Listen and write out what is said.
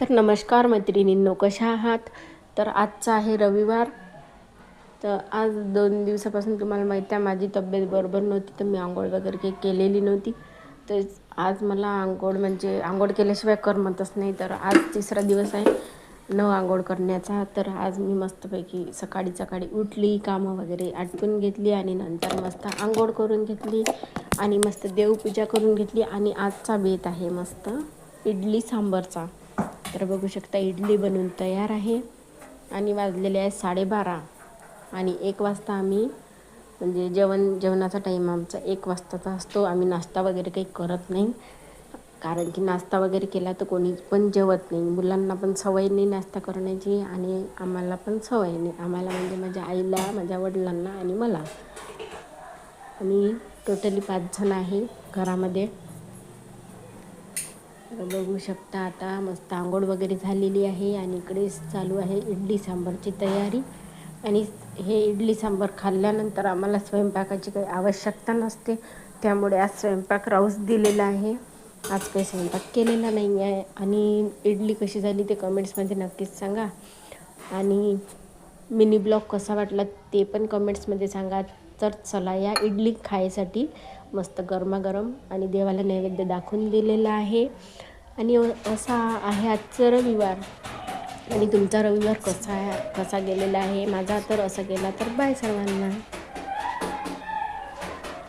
तर नमस्कार मैत्रिणींनो कशा आहात? तर आजचा आहे रविवार. तर आज दोन दिवसापासून तुम्हाला माहिती आहे माझी तब्येत बरोबर नव्हती तर मी आंघोळ वगैरे काही केलेली नव्हती. तर आज मला आंघोळ म्हणजे आंघोळ केल्याशिवाय करमतच नाही तर आज तिसरा दिवस आहे न आंघोळ करण्याचा. तर आज मी मस्तपैकी सकाळी सकाळी उठली कामं वगैरे आटपून घेतली आणि नंतर मस्त आंघोळ करून घेतली आणि मस्त देवपूजा करून घेतली. आणि आजचा बेत आहे मस्त इडली सांबरचा. तर बघू शकता इडली बनवून तयार आहे. आणि वाजलेले आहे साडेबारा. आणि एक वाजता आम्ही म्हणजे जेवण जेवणाचा टाईम आमचा एक वाजताचा असतो. आम्ही नाश्ता वगैरे काही करत नाही. कारण की नाश्ता वगैरे केला तर कोणी पण जेवत नाही. मुलांना पण सवय नाही नाश्ता करण्याची आणि आम्हाला पण सवय नाही. आम्हाला म्हणजे माझ्या आईला माझ्या वडिलांना आणि मला. आम्ही टोटली पाच जण आहे घरामध्ये. बघू शकता आता मस्त आंघोळ वगैरे झालेली आहे आणि इकडे चालू आहे इडली सांबारची तयारी. आणि हे इडली सांबार खाल्ल्यानंतर आम्हाला स्वयंपाकाची काही आवश्यकता नसते. त्यामुळे आज स्वयंपाक राऊस दिलेला आहे. आज काही स्वयंपाक केलेला नाही आहे आणि इडली कशी झाली ते कमेंट्समध्ये नक्कीच सांगा. आणि मिनी ब्लॉग कसा वाटला ते पण कमेंट्समध्ये सांगा. तर चला या इडली खायसाठी मस्त गरमागरम आणि देवाला नैवेद्य दाखवून दिलेला आहे. आणि असा आहे आजचं रविवार. आणि तुमचा रविवार कसा आहे कसा गेलेला आहे? माझा तर असा गेला तर बाय सर्वांना.